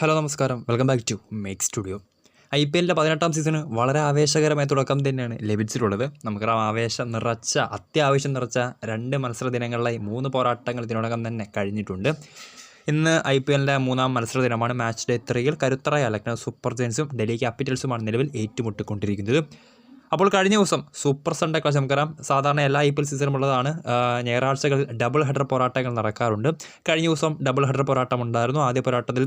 Hello നമസ്കാരം. Welcome back to make studio I P എല്ലിന്റെ പതിനെട്ടാം സീസണ് വളരെ ആവേശകരമായ തുടക്കം തന്നെയാണ് ലഭിച്ചിട്ടുള്ളത്. നമുക്കറിയാം ആവേശം നിറച്ച അത്യാവശ്യം നിറച്ച രണ്ട് മത്സര ദിനങ്ങളിലായി മൂന്ന് പോരാട്ടങ്ങൾ ഇതിനോടകം തന്നെ കഴിഞ്ഞിട്ടുണ്ട്. ഇന്ന് ഐ പി എല്ലിന്റെ മൂന്നാം മത്സര ദിനമാണ്. മാച്ച് ഡേ ത്രീയിൽ കരുത്തറായ ലക്നൗ സൂപ്പർ ജയൻസും ഡൽഹി ക്യാപിറ്റൽസുമാണ് നിലവിൽ ഏറ്റുമുട്ടിക്കൊണ്ടിരിക്കുന്നത്. അപ്പോൾ കഴിഞ്ഞ ദിവസം സൂപ്പർ സൺഡേ ക്ലാസ് നമുക്കറിയാം സാധാരണ എല്ലാ ഐ പി എൽ സീസണും ഉള്ളതാണ്. ഞായറാഴ്ചകൾ ഡബിൾ ഹെഡർ പോരാട്ടങ്ങൾ നടക്കാറുണ്ട്. കഴിഞ്ഞ ദിവസം ഡബിൾ ഹെഡർ പോരാട്ടം ഉണ്ടായിരുന്നു. ആദ്യ പോരാട്ടത്തിൽ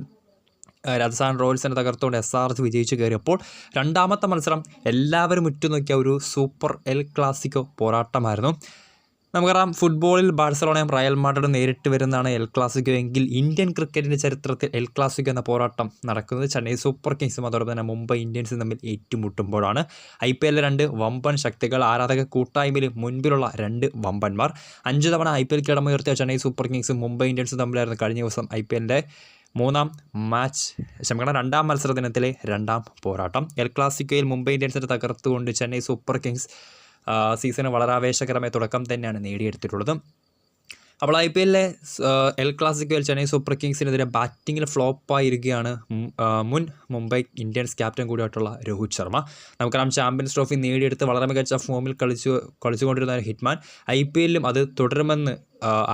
രാജസ്ഥാൻ റോയൽസിനെ തകർത്തുകൊണ്ട് എസ് ആർ എച്ച് വിജയിച്ച് കയറിയപ്പോൾ രണ്ടാമത്തെ മത്സരം എല്ലാവരും ഉറ്റുനോക്കിയ ഒരു സൂപ്പർ എൽ ക്ലാസിക്കോ പോരാട്ടമായിരുന്നു. നമുക്കറിയാം ഫുട്ബോളിൽ ബാഴ്സലോണയും റയൽ മാഡ്രിഡും നേരിട്ട് വരുന്നതാണ് എൽ ക്ലാസിക്കോ എങ്കിൽ ഇന്ത്യൻ ക്രിക്കറ്റിന്റെ ചരിത്രത്തിൽ എൽ ക്ലാസിക്കോ എന്ന പോരാട്ടം നടക്കുന്നത് ചെന്നൈ സൂപ്പർ കിങ്സും അതോടൊപ്പം തന്നെ മുംബൈ ഇന്ത്യൻസും തമ്മിൽ ഏറ്റുമുട്ടുമ്പോഴാണ്. ഐ പി എല്ലിലെ രണ്ട് വമ്പൻ ശക്തികൾ ആരാധക കൂട്ടായ്മയിൽ മുൻപിലുള്ള രണ്ട് വമ്പന്മാർ. അഞ്ച് തവണ ഐ പി എൽ കിടമുയർത്തിയ ചെന്നൈ സൂപ്പർ കിങ്സും മുംബൈ ഇന്ത്യൻസും തമ്മിലായിരുന്നു കഴിഞ്ഞ ദിവസം ഐ പി എല്ലിന്റെ മൂന്നാം മാച്ച് ക്ഷമിക്കണം രണ്ടാം മത്സര ദിനത്തിലെ രണ്ടാം പോരാട്ടം. എൽ ക്ലാസിക്കോയിൽ മുംബൈ ഇന്ത്യൻസിനെ തകർത്തുകൊണ്ട് ചെന്നൈ സൂപ്പർ കിങ്സ് സീസണ് വളരെ ആവേശകരമായ തുടക്കം തന്നെയാണ് നേടിയെടുത്തിട്ടുള്ളത്. അപ്പോൾ ഐ പി എല്ലിലെ എൽ ക്ലാസിക്കോയിൽ ചെന്നൈ സൂപ്പർ കിങ്സിനെതിരെ ബാറ്റിങ്ങിൽ ഫ്ലോപ്പായിരിക്കുകയാണ് മുൻ മുംബൈ ഇന്ത്യൻസ് ക്യാപ്റ്റൻ കൂടിയായിട്ടുള്ള രോഹിത് ശർമ്മ. നമുക്കറിയാം ചാമ്പ്യൻസ് ട്രോഫി നേടിയെടുത്ത് വളരെ മികച്ച ഫോമിൽ കളിച്ചു കളിച്ചുകൊണ്ടിരുന്ന ഹിറ്റ്മാൻ. ഐ പി എല്ലിലും അത് തുടരുമെന്ന്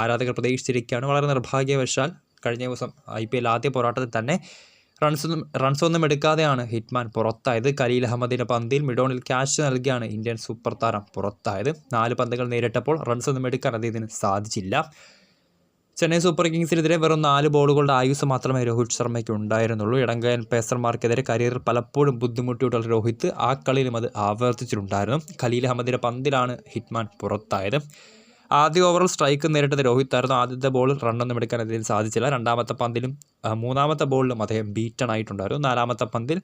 ആരാധകർ പ്രതീക്ഷിച്ചിരിക്കുകയാണ്. വളരെ നിർഭാഗ്യവശാൽ കഴിഞ്ഞ ദിവസം ഐ പി എൽ ആദ്യ പോരാട്ടത്തിൽ തന്നെ റൺസൊന്നും റൺസൊന്നും എടുക്കാതെയാണ് ഹിറ്റ്മാൻ പുറത്തായത്. കലീൽ അഹമ്മദിന്റെ പന്തിൽ മിഡോണിൽ ക്യാഷ് നൽകിയാണ് ഇന്ത്യൻ സൂപ്പർ താരം പുറത്തായത്. നാല് പന്തുകൾ നേരിട്ടപ്പോൾ റൺസൊന്നും എടുക്കാൻ അദ്ദേഹത്തിന് സാധിച്ചില്ല. ചെന്നൈ സൂപ്പർ കിങ്സിനെതിരെ വെറും നാല് ബോളുകളുടെ ആയുസ് മാത്രമേ രോഹിത് ശർമ്മയ്ക്ക് ഉണ്ടായിരുന്നുള്ളൂ. ഇടങ്കയൻ പേസർമാർക്കെതിരെ കരിയറിൽ പലപ്പോഴും ബുദ്ധിമുട്ടിയിട്ടുള്ള രോഹിത് ആ കളിയിലും അത് ആവർത്തിച്ചിട്ടുണ്ടായിരുന്നു. ഖലീൽ അഹമ്മദിന്റെ പന്തിലാണ് ഹിറ്റ്മാൻ പുറത്തായത്. ആദ്യ ഓവറിൽ സ്ട്രൈക്ക് നേരിട്ടത് രോഹിത് ആയിരുന്നു. ആദ്യത്തെ ബോളിൽ റണ്ണൊന്നും എടുക്കാൻ അദ്ദേഹം സാധിച്ചില്ല. രണ്ടാമത്തെ പന്തിലും മൂന്നാമത്തെ ബോളിലും അദ്ദേഹം ബീറ്റൺ ആയിട്ടുണ്ടായിരുന്നു. നാലാമത്തെ പന്തിൽ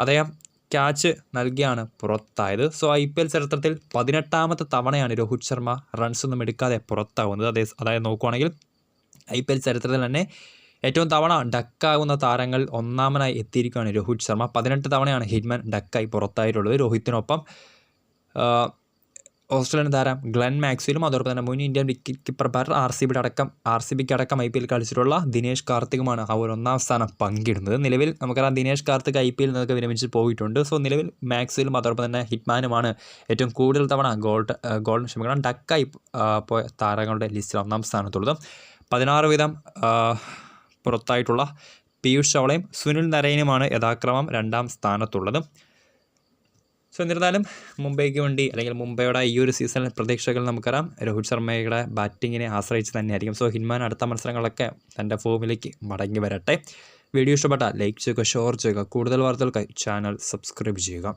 അദ്ദേഹം ക്യാച്ച് നൽകിയാണ് പുറത്തായത്. സോ ഐ പി എൽ ചരിത്രത്തിൽ പതിനെട്ടാമത്തെ തവണയാണ് രോഹിത് ശർമ്മ റൺസ് ഒന്നും എടുക്കാതെ പുറത്താകുന്നത് അതേ അതായത് നോക്കുവാണെങ്കിൽ ഐ പി എൽ ചരിത്രത്തിൽ തന്നെ ഏറ്റവും തവണ ഡക്കാകുന്ന താരങ്ങൾ ഒന്നാമനായി എത്തിയിരിക്കുകയാണ് രോഹിത് ശർമ്മ. പതിനെട്ട് തവണയാണ് ഹിറ്റ്മാൻ ഡക്കായി പുറത്തായിട്ടുള്ളത് രോഹിത്തിനൊപ്പം. ഓസ്ട്രേലിയൻ താരം ഗ്ലെൻ മാക്സ്വലും അതോടൊപ്പം തന്നെ മുൻ Indian wicket keeper batter R C ബിയുടെ അടക്കം ആർ സി ബിക്ക് അടക്കം ഐ പി എൽ കളിച്ചിട്ടുള്ള ദിനേഷ് കാർത്തികുമാണ് ആ ഒരു ഒന്നാം സ്ഥാനം പങ്കിടുന്നത്. നിലവിൽ നമുക്കറിയാം Dinesh Karthik I P L നിന്നൊക്കെ വിരമിച്ച് പോയിട്ടുണ്ട്. സോ നിലവിൽ മാക്സ്വലും അതോടൊപ്പം തന്നെ ഹിറ്റ്മാനുമാണ് ഏറ്റവും കൂടുതൽ തവണ ഗോൾഡ് ഗോൾഡൻ ക്ഷമിക്കണം ഡക്കായി പോയ താരങ്ങളുടെ ലിസ്റ്റിൽ ഒന്നാം സ്ഥാനത്തുള്ളത്. പതിനാറ് വീതം പുറത്തായിട്ടുള്ള പീയൂഷ് ചവളയും സുനിൽ നരയനുമാണ് യഥാക്രമം രണ്ടാം സ്ഥാനത്തുള്ളത്. സോ എന്നിരുന്നാലും മുംബൈക്ക് വേണ്ടി അല്ലെങ്കിൽ മുംബൈയുടെ ഈ ഒരു സീസണിൽ പ്രതീക്ഷകൾ നമുക്കറിയാം. രോഹിത് ശർമ്മയുടെ ബാറ്റിങ്ങിനെ ആശ്രയിച്ച് തന്നെയായിരിക്കും. സോ ഹിൻമാൻ അടുത്ത മത്സരങ്ങളൊക്കെ തന്റെ ഫോമിലേക്ക് മടങ്ങി വരട്ടെ. വീഡിയോ ഇഷ്ടപ്പെട്ടാൽ ലൈക്ക് ചെയ്യുക ഷെയർ ചെയ്യുക. കൂടുതൽ വാർത്തകൾക്കായി ചാനൽ സബ്സ്ക്രൈബ് ചെയ്യുക.